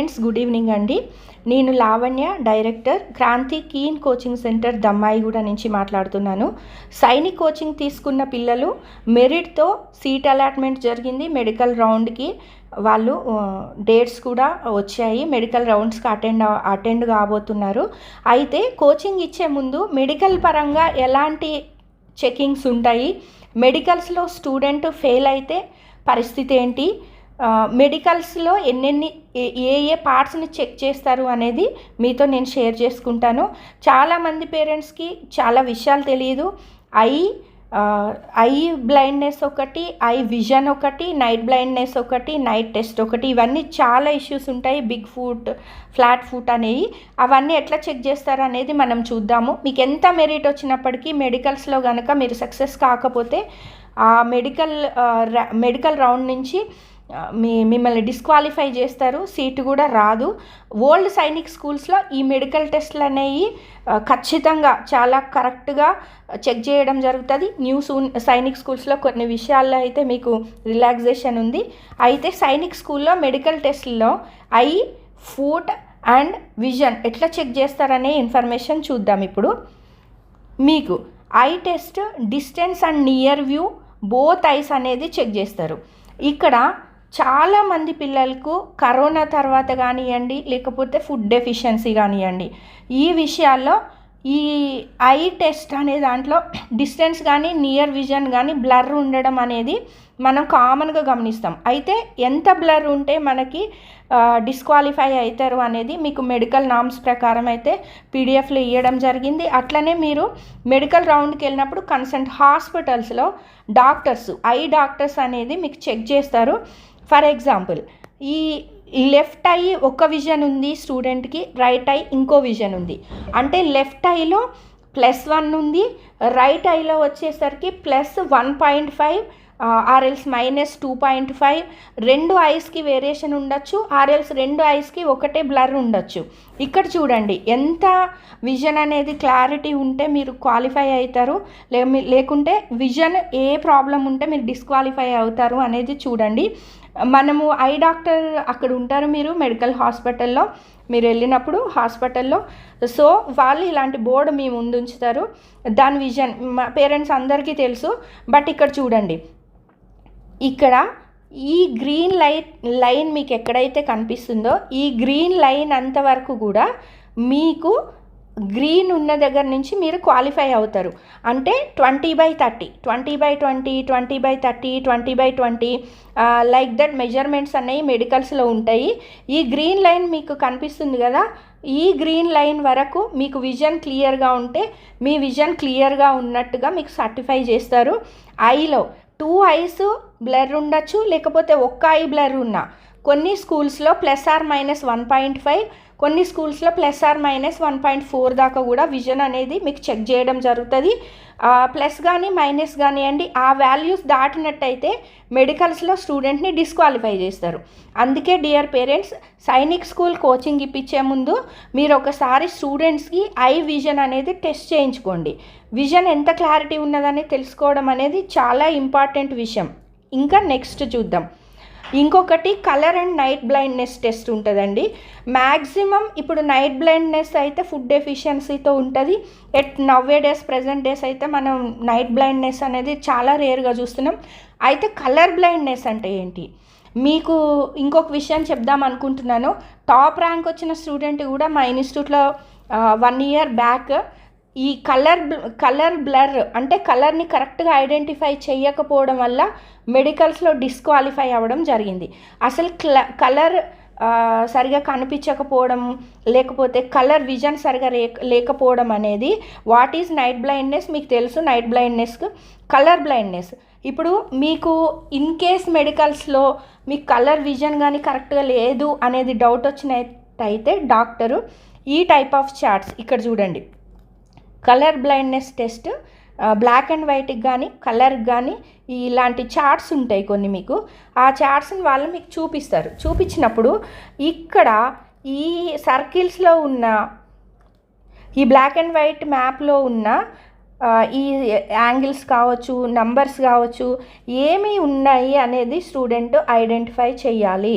Friends good evening అండి. నేను Lavanya director Kranti keen coaching centre Dammaiguda నుంచి మాట్లాడుతున్నాను. సైనిక్ కోచింగ్ తీసుకున్న పిల్లలు మెరిట్తో సీట్ అలాట్మెంట్ జరిగింది. మెడికల్ రౌండ్కి వాళ్ళు డేట్స్ కూడా వచ్చాయి. మెడికల్ రౌండ్స్కి అటెండ్ అటెండ్ కాబోతున్నారు. అయితే కోచింగ్ ఇచ్చే ముందు మెడికల్ పరంగా ఎలాంటి చెకింగ్స్ ఉంటాయి? మెడికల్స్లో స్టూడెంట్ ఫెయిల్ అయితే పరిస్థితి ఏంటి? మెడికల్స్లో ఎన్నెన్ని ఏ- ఏ పార్ట్స్ని చెక్ చేస్తారు అనేది మీతో నేను షేర్ చేసుకుంటాను. చాలామంది పేరెంట్స్కి చాలా విషయాలు తెలియదు. ఐ ఐ బ్లైండ్నెస్ ఒకటి ఐ విజన్ ఒకటి నైట్ బ్లైండ్నెస్ ఒకటి నైట్ టెస్ట్ ఒకటి ఇవన్నీ చాలా ఇష్యూస్ ఉంటాయి. బిగ్ ఫుట్ ఫ్లాట్ ఫుట్ అనేవి. అవన్నీ ఎట్లా చెక్ చేస్తారు అనేది మనం చూద్దాము. మీకు ఎంత మెరిట్ వచ్చినప్పటికీ మెడికల్స్లో కనుక మీరు సక్సెస్ కాకపోతే ఆ మెడికల్ మెడికల్ రౌండ్ నుంచి మీ మిమ్మల్ని డిస్క్వాలిఫై చేస్తారు సీటు కూడా రాదు. ఓల్డ్ సైనిక్ స్కూల్స్లో ఈ మెడికల్ టెస్ట్లు అనేవి ఖచ్చితంగా చాలా కరెక్ట్గా చెక్ చేయడం జరుగుతుంది. న్యూ సూన్ సైనిక్ స్కూల్స్లో కొన్ని విషయాల్లో అయితే మీకు రిలాక్సేషన్ ఉంది. అయితే సైనిక్ స్కూల్లో మెడికల్ టెస్ట్లో ఐ ఫుట్ అండ్ విజన్ ఎట్లా చెక్ చేస్తారనే ఇన్ఫర్మేషన్ చూద్దాం ఇప్పుడు. మీకు eye test distance and near view both eyes అనేది చెక్ చేస్తారు. ఇక్కడ చాలామంది పిల్లలకు కరోనా తర్వాత కానివ్వండి లేకపోతే ఫుడ్ డెఫిషియన్సీ కానివ్వండి ఈ విషయాల్లో ఈ ఐ టెస్ట్ అనే దాంట్లో డిస్టెన్స్ కానీ నియర్ విజన్ కానీ బ్లర్ ఉండడం అనేది మనం కామన్గా గమనిస్తాం. అయితే ఎంత బ్లర్ ఉంటే మనకి డిస్క్వాలిఫై అవుతారు అనేది మీకు మెడికల్ నామ్స్ ప్రకారం అయితే పీడిఎఫ్లో ఇవ్వడం జరిగింది. అట్లనే మీరు మెడికల్ రౌండ్కి వెళ్ళినప్పుడు కన్సల్ట్ హాస్పిటల్స్లో డాక్టర్స్ ఐ డాక్టర్స్ అనేది మీకు చెక్ చేస్తారు. ఫర్ ఎగ్జాంపుల్ ఈ లెఫ్ట్ ఐ ఒక విజన్ ఉంది స్టూడెంట్కి రైట్ ఐ ఇంకో విజన్ ఉంది. అంటే లెఫ్ట్ ఐలో ప్లస్ వన్ ఉంది రైట్ ఐలో వచ్చేసరికి plus one point five or else minus two point five రెండు ఐస్కి వేరియేషన్ ఉండొచ్చు ఆర్ఎల్స్ రెండు ఐస్కి ఒకటే బ్లర్ ఉండొచ్చు. ఇక్కడ చూడండి ఎంత విజన్ అనేది క్లారిటీ ఉంటే మీరు క్వాలిఫై అవుతారు లే లేకుంటే విజన్ ఏ ప్రాబ్లం ఉంటే మీరు డిస్క్వాలిఫై అవుతారు అనేది చూడండి. మనము ఐ డాక్టర్ అక్కడ ఉంటారు మీరు మెడికల్ హాస్పిటల్లో. మీరు వెళ్ళినప్పుడు హాస్పిటల్లో. సో వాళ్ళు ఇలాంటి బోర్డు మీ ముందు ఉంచుతారు దాని విజన్ మా పేరెంట్స్ అందరికీ తెలుసు. బట్ ఇక్కడ చూడండి. ఇక్కడ ఈ గ్రీన్ లైట్ లైన్ మీకు ఎక్కడైతే కనిపిస్తుందో ఈ గ్రీన్ లైన్ అంతవరకు కూడా మీకు గ్రీన్ ఉన్న దగ్గర నుంచి మీరు క్వాలిఫై అవుతారు. అంటే twenty by thirty twenty by twenty twenty by thirty twenty by twenty like that measurements అనేవి మెడికల్స్లో ఉంటాయి. ఈ గ్రీన్ లైన్ మీకు కనిపిస్తుంది కదా? ఈ గ్రీన్ లైన్ వరకు మీకు విజన్ క్లియర్గా ఉంటే మీ విజన్ క్లియర్గా ఉన్నట్టుగా మీకు సర్టిఫై చేస్తారు. ఐలో టూ ఐస్ బ్లర్ ఉండొచ్చు లేకపోతే ఒక్క ఐ బ్లర్ ఉన్నా. కొన్ని స్కూల్స్లో plus or minus one point five కొన్ని స్కూల్స్లో plus or minus one point four దాకా కూడా విజన్ అనేది మీకు చెక్ చేయడం జరుగుతుంది. ప్లస్ కానీ మైనస్ కానివ్వండి ఆ వాల్యూస్ దాటినట్టయితే మెడికల్స్లో స్టూడెంట్ని డిస్క్వాలిఫై చేస్తారు. అందుకే dear parents Sainik school coaching ఇప్పించే ముందు మీరు ఒకసారి స్టూడెంట్స్కి ఐ విజన్ అనేది టెస్ట్ చేయించుకోండి. విజన్ ఎంత క్లారిటీ ఉన్నదని తెలుసుకోవడం అనేది చాలా ఇంపార్టెంట్ విషయం. ఇంకా నెక్స్ట్ చూద్దాం. ఇంకొకటి colour and night blindness test ఉంటుందండి. మ్యాక్సిమం ఇప్పుడు నైట్ బ్లైండ్నెస్ అయితే ఫుడ్ డెఫిషియన్సీతో ఉంటుంది. ఎట్ నవ్వే డేస్ ప్రజెంట్ డేస్ అయితే మనం నైట్ బ్లైండ్నెస్ అనేది చాలా రేర్గా చూస్తున్నాం. అయితే కలర్ బ్లైండ్నెస్ అంటే ఏంటి? మీకు ఇంకొక విషయం చెప్దాం అనుకుంటున్నాను. టాప్ ర్యాంక్ వచ్చిన స్టూడెంట్ కూడా మా ఇన్స్టిట్యూట్లో వన్ ఇయర్ బ్యాక్ ఈ కలర్ కలర్ బ్లర్ అంటే కలర్ని కరెక్ట్గా ఐడెంటిఫై చేయకపోవడం వల్ల మెడికల్స్లో డిస్క్వాలిఫై అవ్వడం జరిగింది. అసలు క్ల కలర్ సరిగా కనిపించకపోవడం లేకపోతే కలర్ విజన్ సరిగా లేకపోవడం అనేది వాట్ ఈజ్ నైట్ బ్లైండ్నెస్ మీకు తెలుసు నైట్ బ్లైండ్నెస్ కలర్ బ్లైండ్నెస్. ఇప్పుడు మీకు ఇన్ కేస్ మెడికల్స్లో మీకు కలర్ విజన్ కానీ కరెక్ట్గా లేదు అనేది డౌట్ వచ్చినట్టయితే డాక్టరు ఈ టైప్ ఆఫ్ చార్ట్స్ ఇక్కడ చూడండి. Colour blindness test black and వైట్కి కానీ కలర్కి కానీ ఇలాంటి చార్ట్స్ ఉంటాయి కొన్ని మీకు. ఆ చార్ట్స్ని వాళ్ళు మీకు చూపిస్తారు. చూపించినప్పుడు ఇక్కడ ఈ సర్కిల్స్లో ఉన్న ఈ బ్లాక్ అండ్ వైట్ మ్యాప్లో ఉన్న ఈ యాంగిల్స్ కావచ్చు నంబర్స్ కావచ్చు ఏమి ఉన్నాయి అనేది స్టూడెంట్ ఐడెంటిఫై చేయాలి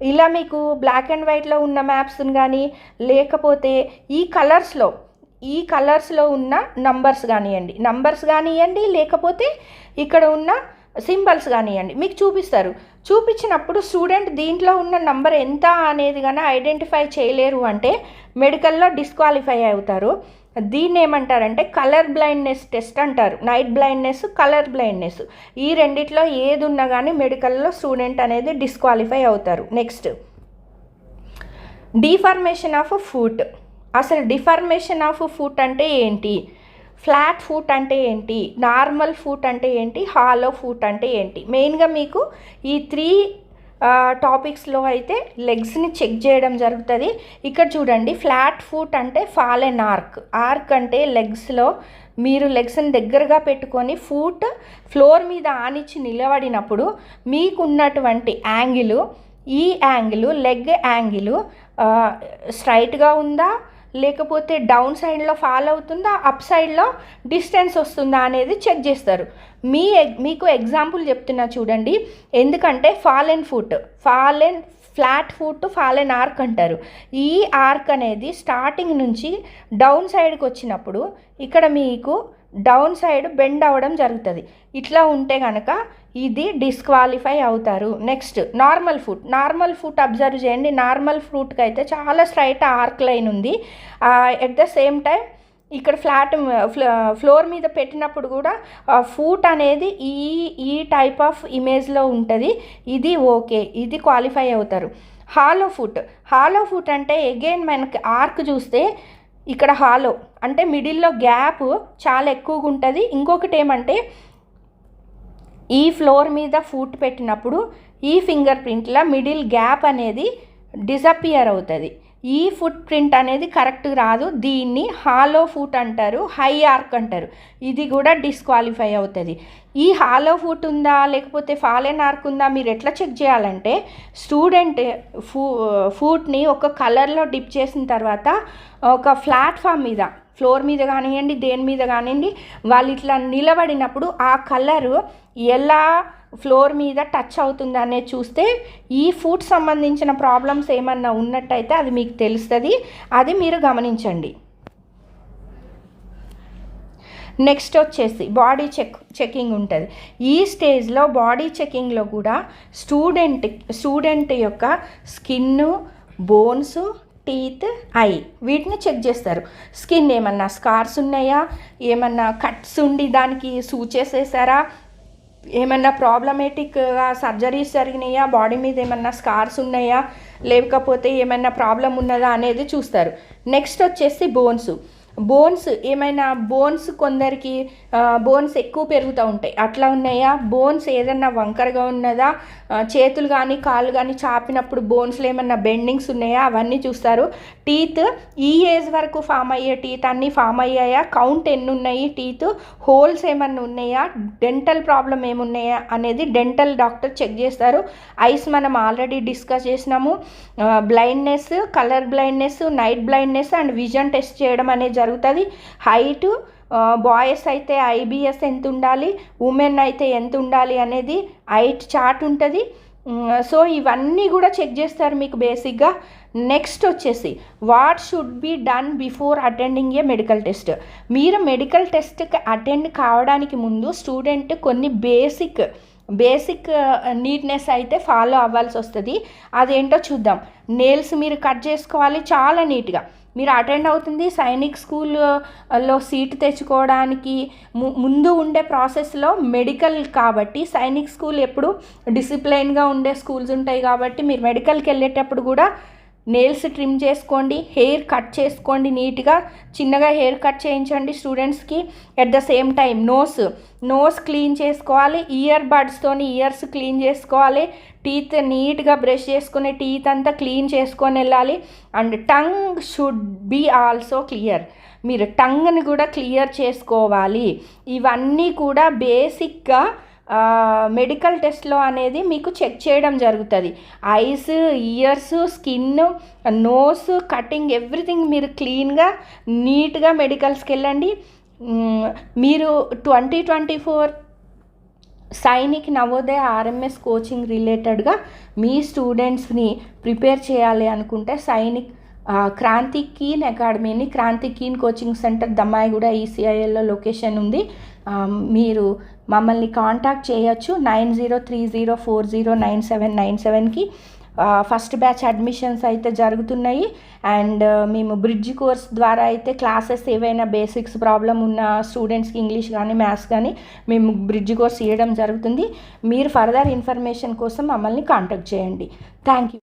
ఇలా మీకు బ్లాక్ అండ్ వైట్లో ఉన్న మ్యాప్స్ని కానీ లేకపోతే ఈ కలర్స్లో ఈ కలర్స్లో ఉన్న నంబర్స్ కానివ్వండి నంబర్స్ కానివ్వండి లేకపోతే ఇక్కడ ఉన్న సింబల్స్ కానివ్వండి మీకు చూపిస్తారు. చూపించినప్పుడు స్టూడెంట్ దీంట్లో ఉన్న నంబర్ ఎంత అనేది కానీ ఐడెంటిఫై చేయలేరు అంటే మెడికల్లో డిస్క్వాలిఫై అవుతారు. దీన్ని ఏమంటారంటే కలర్ బ్లైండ్నెస్ టెస్ట్ అంటారు. Night blindness colour blindness. ఈ రెండిట్లో ఏది ఉన్నా కానీ మెడికల్లో స్టూడెంట్ అనేది డిస్క్వాలిఫై అవుతారు. నెక్స్ట్. డిఫర్మేషన్ ఆఫ్ ఫుట్ అసలు డిఫర్మేషన్ ఆఫ్ ఫుట్ అంటే ఏంటి? ఫ్లాట్ ఫుట్ అంటే ఏంటి? నార్మల్ ఫుట్ అంటే ఏంటి? హాలో ఫుట్ అంటే ఏంటి? మెయిన్గా మీకు ఈ త్రీ టాపిక్స్లో అయితే లెగ్స్ని చెక్ చేయడం జరుగుతుంది. ఇక్కడ చూడండి ఫ్లాట్ ఫుట్ అంటే ఫాలెన్ ఆర్క్. ఆర్క్ అంటే లెగ్స్లో మీరు లెగ్స్ని దగ్గరగా పెట్టుకొని ఫూట్ ఫ్లోర్ మీద ఆనిచ్చి నిలబడినప్పుడు మీకున్నటువంటి యాంగిల్ ఈ యాంగిల్ లెగ్ యాంగిల్ స్ట్రైట్గా ఉందా? లేకపోతే డౌన్ సైడ్లో ఫాల్ అవుతుందా అప్ సైడ్లో డిస్టెన్స్ వస్తుందా అనేది చెక్ చేస్తారు. మీ మీకు ఎగ్జాంపుల్ చెప్తున్నా చూడండి. ఎందుకంటే fallen foot fallen flat foot fallen arch అంటారు. ఈ ఆర్క్ అనేది స్టార్టింగ్ నుంచి డౌన్ సైడ్కి వచ్చినప్పుడు ఇక్కడ మీకు డౌన్ సైడ్ బెండ్ అవ్వడం జరుగుతుంది. ఇట్లా ఉంటే కనుక ఇది డిస్క్వాలిఫై అవుతారు. Next normal foot normal foot observe చేయండి. నార్మల్ ఫ్రూట్కి అయితే చాలా స్ట్రైట్ ఆర్క్ లైన్ ఉంది. ఎట్ ద సేమ్ టైం ఇక్కడ ఫ్లాట్ ఫ్లోర్ మీద పెట్టినప్పుడు కూడా ఫూట్ అనేది ఈ ఈ టైప్ ఆఫ్ ఇమేజ్లో ఉంటుంది. ఇది ఓకే ఇది క్వాలిఫై అవుతారు. హాలో ఫుట్ హాలో ఫుట్ అంటే అగైన్ మనకి ఆర్క్ చూస్తే ఇక్కడ హాలో అంటే మిడిల్లో గ్యాప్ చాలా ఎక్కువగా ఉంటుంది. ఇంకొకటి ఏమంటే ఈ ఫ్లోర్ మీద ఫుట్ పెట్టినప్పుడు ఈ ఫింగర్ ప్రింట్ల మిడిల్ గ్యాప్ అనేది డిసపియర్ అవుతుంది. ఈ ఫుట్ ప్రింట్ అనేది కరెక్ట్ రాదు. దీన్ని హాలో ఫుట్ అంటారు హై ఆర్క్ అంటారు. ఇది కూడా డిస్క్వాలిఫై అవుతుంది. ఈ హాలో ఫుట్ ఉందా లేకపోతే ఫాలెన్ ఆర్క్ ఉందా మీరు ఎట్లా చెక్ చేయాలంటే స్టూడెంట్ ఫూ ఫుట్ని ఒక కలర్లో డిప్ చేసిన తర్వాత ఒక ప్లాట్ఫామ్ మీద ఫ్లోర్ మీద కానివ్వండి దేని మీద కానివ్వండి వాళ్ళు ఇట్లా నిలబడినప్పుడు ఆ కలరు ఎలా ఫ్లోర్ మీద టచ్ అవుతుంది అనేది చూస్తే ఈ ఫుడ్ సంబంధించిన ప్రాబ్లమ్స్ ఏమన్నా ఉన్నట్టయితే అది మీకు తెలుస్తుంది. అది మీరు గమనించండి. నెక్స్ట్ వచ్చేసి బాడీ చెక్ చెకింగ్ ఉంటుంది. ఈ స్టేజ్లో బాడీ చెకింగ్లో కూడా స్టూడెంట్ స్టూడెంట్ యొక్క స్కిన్ బోన్స్ టీత్ ఐ వీటిని చెక్ చేస్తారు. స్కిన్ ఏమన్నా స్కార్స్ ఉన్నాయా? ఏమన్నా కట్స్ ఉండి దానికి సూచెస్ వేసారా ఏమన్నా ప్రాబ్లమేటిక్గా సర్జరీస్ జరిగినాయా? బాడీ మీద ఏమన్నా స్కార్స్ ఉన్నాయా? లేకపోతే ఏమన్నా ప్రాబ్లం ఉన్నదా అనేది చూస్తారు. నెక్స్ట్ వచ్చేసి బోన్స్ బోన్స్ ఏమైనా బోన్స్ కొందరికి బోన్స్ ఎక్కువ పెరుగుతూ ఉంటాయి. అట్లా ఉన్నాయా? బోన్స్ ఏదన్నా వంకరగా ఉన్నదా? చేతులు కానీ కాళ్ళు కానీ చాపినప్పుడు బోన్స్లో ఏమన్నా బెండింగ్స్ ఉన్నాయా? అవన్నీ చూస్తారు. టీత్ ఈ ఏజ్ వరకు ఫామ్ అయ్యే టీత్ అన్నీ ఫామ్ అయ్యాయా? కౌంట్ ఎన్ని ఉన్నాయి టీత్ హోల్స్ ఏమన్నా ఉన్నాయా? డెంటల్ ప్రాబ్లం ఏమున్నాయా? అనేది డెంటల్ డాక్టర్ చెక్ చేస్తారు. ఐస్ మనం ఆల్రెడీ డిస్కస్ చేసినాము. Blindness colour blindness night blindness and vision test చేయడం అనేది జరుగుతుంది. హైట్ బాయ్స్ అయితే ఐబిఎస్ ఎంత ఉండాలి ఉమెన్ అయితే ఎంత ఉండాలి అనేది హైట్ చార్ట్ ఉంటుంది. సో ఇవన్నీ కూడా చెక్ చేస్తారు మీకు బేసిక్గా. నెక్స్ట్ వచ్చేసి what should be done before attending a medical test? మీరు మెడికల్ టెస్ట్కి అటెండ్ కావడానికి ముందు స్టూడెంట్ కొన్ని బేసిక్ బేసిక్ నీట్నెస్ అయితే ఫాలో అవ్వాల్సి వస్తుంది. అదేంటో చూద్దాం. నేల్స్ మీరు కట్ చేసుకోవాలి చాలా నీట్గా. మీరు అటెండ్ అవుతుంది సైనిక్ స్కూల్లో సీట్ తెచ్చుకోవడానికి ము- ముందు ఉండే ప్రాసెస్లో మెడికల్ కాబట్టి సైనిక్ స్కూల్ ఎప్పుడు డిసిప్లైన్గా ఉండే స్కూల్స్ ఉంటాయి కాబట్టి మీరు మెడికల్కి వెళ్ళేటప్పుడు కూడా నెయిల్స్ ట్రిమ్ చేసుకోండి హెయిర్ కట్ చేసుకోండి నీట్గా చిన్నగా హెయిర్ కట్ చేయించండి స్టూడెంట్స్కి at the same time nose nose clean చేసుకోవాలి ఇయర్ బడ్స్తోని ఇయర్స్ క్లీన్ చేసుకోవాలి టీత్ నీట్గా బ్రష్ చేసుకునే టీత్ అంతా క్లీన్ చేసుకొని వెళ్ళాలి. And tongue should be also clear మీరు టంగ్ని కూడా క్లియర్ చేసుకోవాలి. ఇవన్నీ కూడా బేసిక్గా మెడికల్ టెస్ట్లో అనేది మీకు చెక్ చేయడం జరుగుతుంది. Eyes ears skin nose cutting everything మీరు క్లీన్గా నీట్గా మెడికల్స్కి వెళ్ళండి. మీరు twenty twenty four Sainik Navodaya RMS coaching రిలేటెడ్గా మీ స్టూడెంట్స్ని ప్రిపేర్ చేయాలి అనుకుంటే Sainik Kranti keen అకాడమీని Kranti keen coaching centre Dammaiguda ఈసీఐఎల్లో location ఉంది. మీరు మమ్మల్ని కాంటాక్ట్ చేయొచ్చు nine zero three zero four zero nine seven nine సెవెన్కి ఫస్ట్ బ్యాచ్ అడ్మిషన్స్ అయితే జరుగుతున్నాయి. అండ్ మేము బ్రిడ్జ్ కోర్స్ ద్వారా అయితే క్లాసెస్ ఏవైనా బేసిక్స్ ప్రాబ్లం ఉన్న స్టూడెంట్స్కి ఇంగ్లీష్ కానీ మ్యాథ్స్ కానీ మేము బ్రిడ్జ్ కోర్స్ ఇవ్వడం జరుగుతుంది. మీరు ఫర్దర్ ఇన్ఫర్మేషన్ కోసం మమ్మల్ని కాంటాక్ట్ చేయండి. Thank you.